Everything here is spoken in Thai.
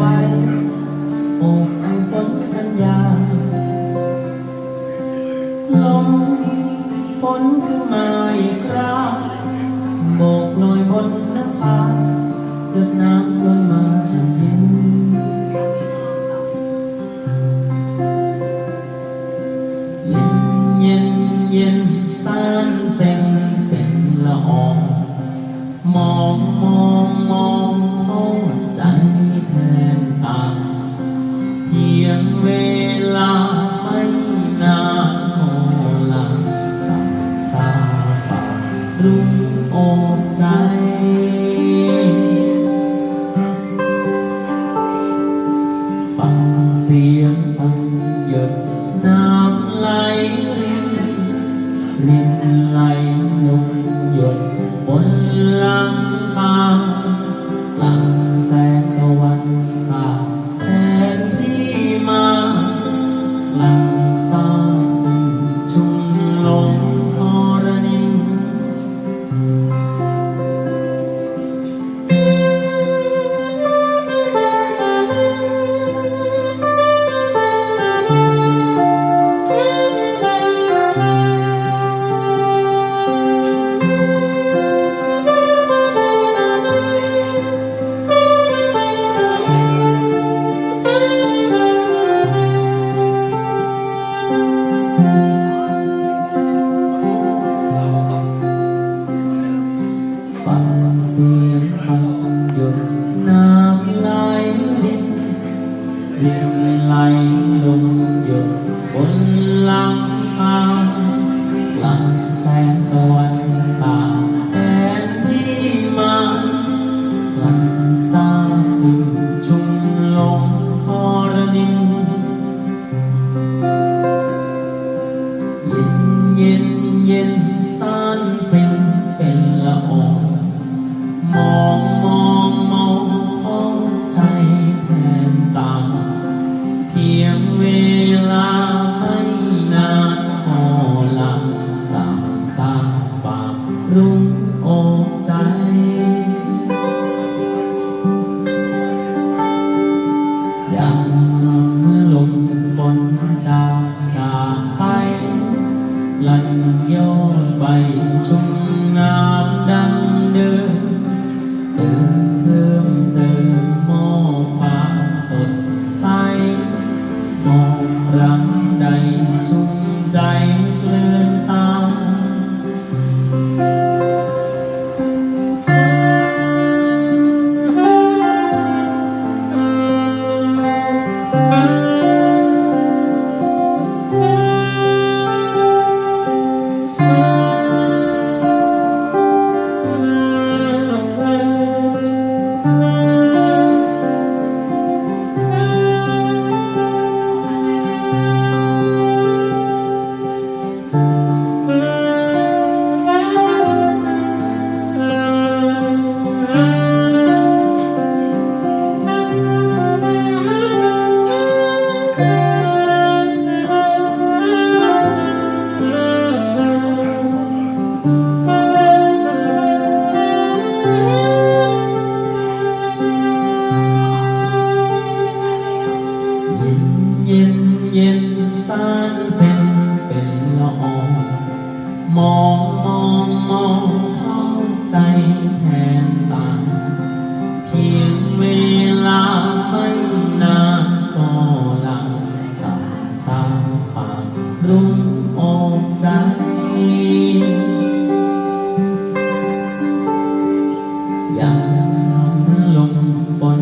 วัยโอบไอฝนกันยา ลมฝนขึ้นมาอีกคราโบกลอยบนหน้าผา อบใจฟังเสียงฟังหยดน้ำไหลลินไหล নাই เมื่อลมฝนจางจางไปลันยนไปชุ่มน้ำดัง นเส้นเป็นละอองมองมองมองเข้าใจแทนต่าเพียงเวลาไม่นานก็หลังสาวสาวฝากรุ่งอกใจยังลมฝน